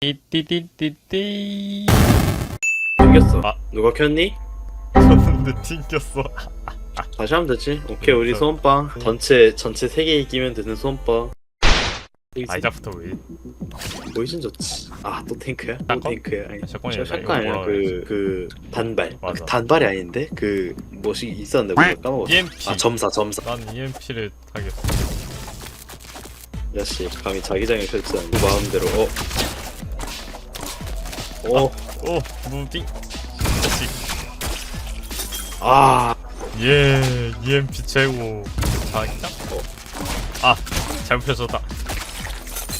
띠띠띠띠띠 튕겼어. 아. 누가 켰니? 쳤는데 튕겼어 다시 하면 되지. 오케이 우리 소원빵 전체 전체 세개 끼면 되는 소원빵. 아이작부터 왜 보이진 좋지. 아또 탱크야? 또 샷건? 탱크야? 아니, 아, 샷건이 저 아니라 샷건 아니야. 뭐라 그, 그 단발. 맞아. 그 단발이 아닌데 그 뭐시 있었는데 뭐 까먹었어. EMP 아 점사 점사. 난 EMP를 타겠어 야씨 감히 자기장에 그 마음대로. 어. 어. 오 무빙 자식 아. 예 EMP 최고 자기장 어. 아 잘못 펴졌다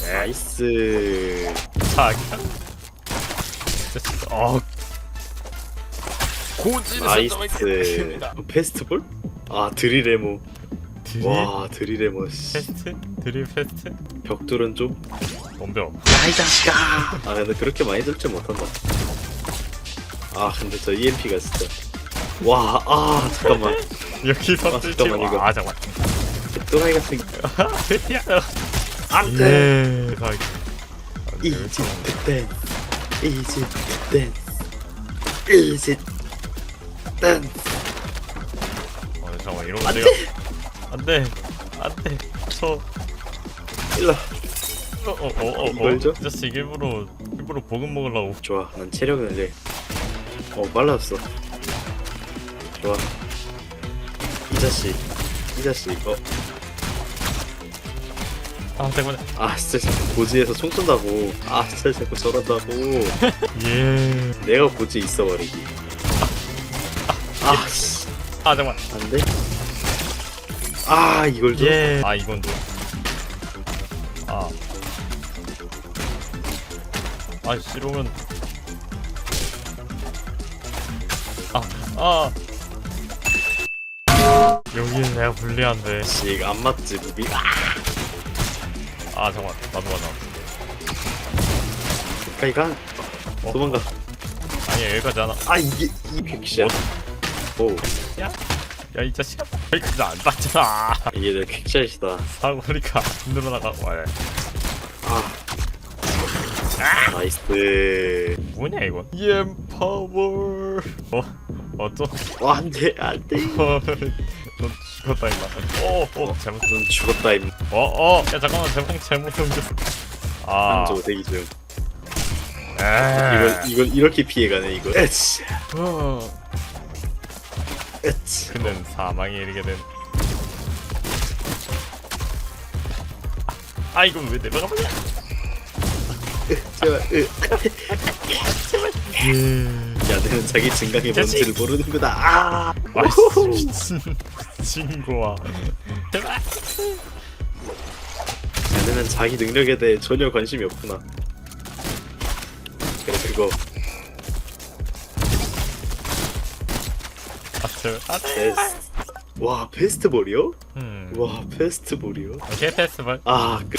나이스. 자기장 됐어 어 고지를 나이스. 어, 페스티벌? 아 드리레모. 드릴 와 드리레모. 씨. 페스트? 드릴 페스트? 벽돌은 좀. 덤벼 야이 자식아. 아 근데 그렇게 많이 들지 못한다. 아 근데 저 EMP가 진짜. 와, 아 잠깐만. 여기서 아, 뜰지 잠깐만, 이거. 아 잠깐 또라이 같은. 야 안 돼. 예 자기 이지 댄. 이지 댄. 이지 댄. 어, 잠깐만 이러면 안 내가 안 돼 안 돼 저 일로. 어어어어 이걸 줘? 이 자식 일부러 일부러 보금 먹으려고 좋아. 난 체력은 이제. 어 빨라졌어. 좋아. 이 자식. 이 자식. 어. 아 잠깐만 아 진짜 자꾸 고지에서 총 쏜다고. 아 진짜 자꾸 저런다고. 예아 내가 고지 있어버리기. 아 씨. 잠깐만 안 돼? 아, 이걸 좀. 예아 이건 좀아 아 싫으면. 아 아. 여기는 내가 불리한데. 씨, 이거 안 맞지, 무비? 아, 아 잠깐만. 나도 맞아. 가 이 가. 어? 도망가. 아니 여기까지 하나. 아, 이게, 이 퀵샷. 오, 야이 자식아 여기까지 안 닿잖아. 이게 내 퀵샷이다. 사고니까 늘어나가고 와 아. 나이스. 뭐냐 이거 EM 파워 어? 어쩌? 와, 안 돼, 안 돼. 넌 죽었다 임마 어어 잘못 넌 죽었다, 임. 어어 야 잠깐만 제방 잘못 넘겼어 아 한조 대기 중. 에이. 이걸, 이걸 이렇게 피해가네, 이거. 에치. 어. 에치. 그는 사망에 이르게 된 아, 이건 왜 내려가 버냐 제발, 으. 예. 야, 너는 자기 증강이 자식. 뭔지를 모르는구나. 아. 친구야 제발 야, 너는 자기 능력에 대해 전혀 관심이 없구나. 그래, 그거. 아 제발 아 베스트. 와, 페스티벌이요? 음. 와, 페스티벌이요? 오케이 페스티벌 아, 그,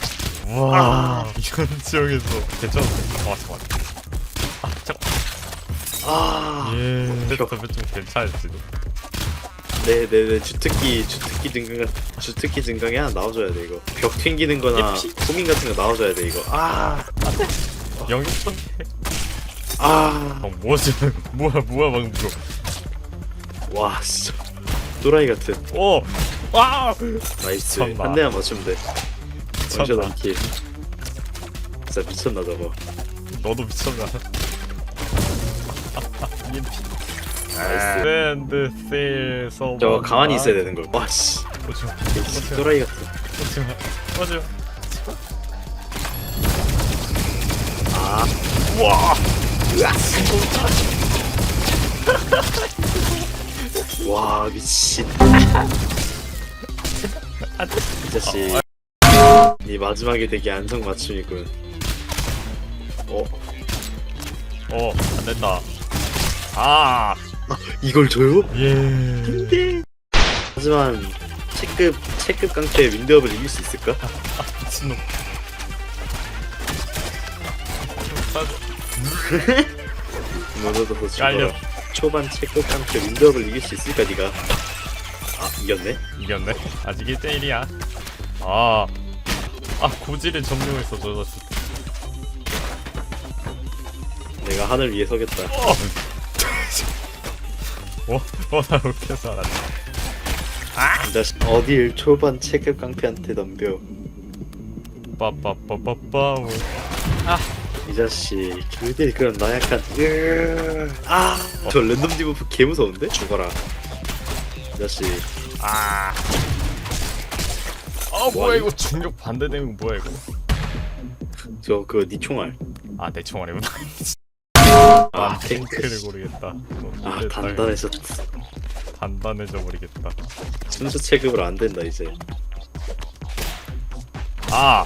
와. 이건 지역에서 괜찮은데? 아 잠깐만. 아 잠깐 아. 예. 페스티벌 좀 괜찮을지도 네 네 네. 주특기 주특기 증강 주특기 증강이 하나 나와줘야 돼 이거. 벽 튕기는 거나 예피. 호밍 같은 거 나와줘야 돼 이거. 아아 영입 아. 어 뭐지 뭐야 뭐야 방금 이거. 와 진짜. 또라이 같은. 오! 와! 나이스. 한 대만 맞추면 돼 미쳤나. 진짜 미쳤나 저거. 너도 미쳤나? EMP 나이스. 밴드 세일 서버 저거 가만히 있어야 되는 걸. 와씨. 오지마. 또라이 같은 오지마. 오지마. 아. 우와! 와 미친. 이 자식 이 마지막에 되게 안성 맞춤이군. 어? 어 안 된다. 아! 이걸 줘요? 예. 하지만 체급 체급 강체의 윈드업을 이길 수 있을까? 미친놈. 무너져서 깔려. 죽어라. 초반 체급 강체 윈드업을 이길 수 있을까 니가? 아 이겼네? 이겼네. 아직 1대1이야. 아, 아 고지를 점령했어 저 자식 내가 하늘 위에 서겠다. 어? 어, 나 이렇게 살았네. 이 자식 어딜 초반 체급 깡패한테 덤벼. 빠빠빠빠빠. 이 자식 그들 그런 나약한 으... 아! 저 랜덤 디버프 개 무서운데? 죽어라. 이 자식 아. 아, 뭐야, 이거 중력 반대되면 뭐야, 이거. 저 그거 니 총알. 아, 내 총알이구나. 아난 탱크. 탱크를 고르겠다. 너아 이제 단단해졌. 단단해져 버리겠다. 순수 체급으로 안 된다 이제. 아,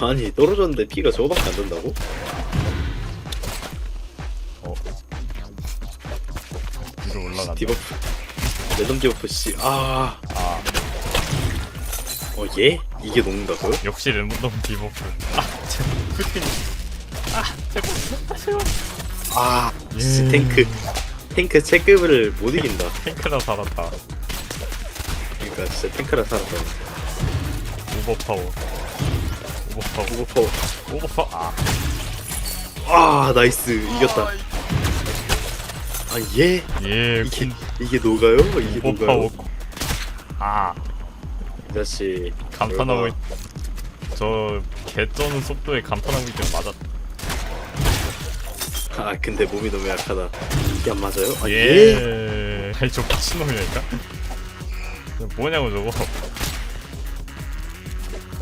아니 떨어졌는데 피가 저거밖에 안 된다고? 어. 위로 올라간다. 디버프. 랜덤 디버프 씨. 아. 아, 어 얘? 이게 녹는다고요? 역시 랜덤 디버프. 아, 제 푸틴. 아, 제발, 아, 제발. 아. 예. 씨, 탱크. 탱크 체급을 못 이긴다. 탱크라 살았다. 그러니까 진짜 탱크라 살았다. 오버파워. 오버파워. 오버퍼. 오버파워. 아, 아 나이스 이겼다. 아 얘? 예, 이게 이게 녹아요? 이게 오버파워. 녹아 자식. 감탄하고 있. 저 개쩌는 속도에 감탄하고 있는 맞았. 아 근데 몸이 너무 약하다. 이게 안 맞아요? 아 얘? 예. 아니, 저 미친놈이니까. 뭐냐고 저거.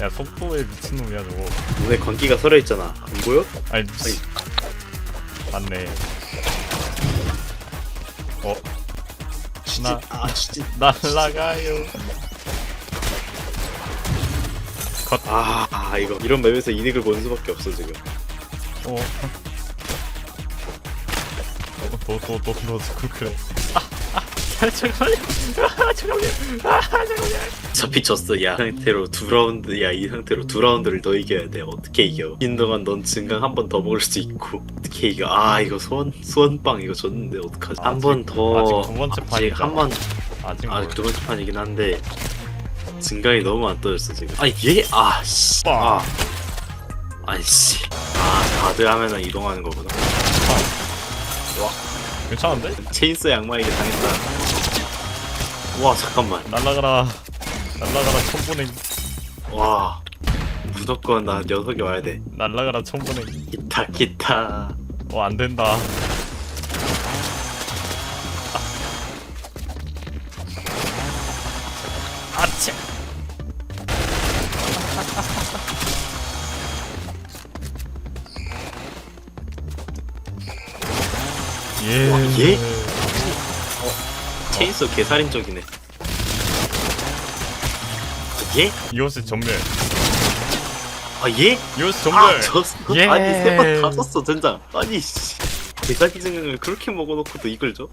야 속도에 미친놈이야 저거. 눈에 광기가 서려 있잖아. 안 보여? 아니 미치. 맞네. 어 나- 아 진짜. 날라가요. 아, 아 이거 이런 맵에서 이득을 보는 수밖에 없어 지금. 어. 너너너너 그래. 아, 아, 잠깐만요. 아, 잠깐만요. 아, 잠깐만요. 어차피 졌어. 야, 이 상태로 두 라운드, 야, 이 상태로 두 라운드를 더 이겨야 돼. 어떻게 이겨? 긴 동안 넌 증강 한 번 더 먹을 수 있고. 어떻게 이겨? 아, 이거 소원, 소원빵 이거 졌는데 어떡하지? 한번 더. 아직 두 번째 아직 판이다. 한 번, 아직 아직 뭐- 두 번째 판이긴 한데. 증강이 너무 안 떠졌어, 지금. 아, 얘? 아, 씨. 빵. 아. 아이씨. 아, 다들 하면은 이동하는 거구나. 괜찮은데? 체인서 양마에게 당했다. 와, 잠깐만. 날라가라. 날라가라 천보냉. 와. 무조건 나 녀석이 와야 돼. 날라가라 천보냉. 기타, 기타. 어, 안 된다. 예. 와, 얘? 체인서 개살인적이네. 얘? 이것을 전멸. 아 얘? 이것을 아 전멸. 졌어. 예. 아니 세 번 다 썼어 젠장. 아니 씨. 개사기 증강을 그렇게 먹어놓고도 이걸 줘?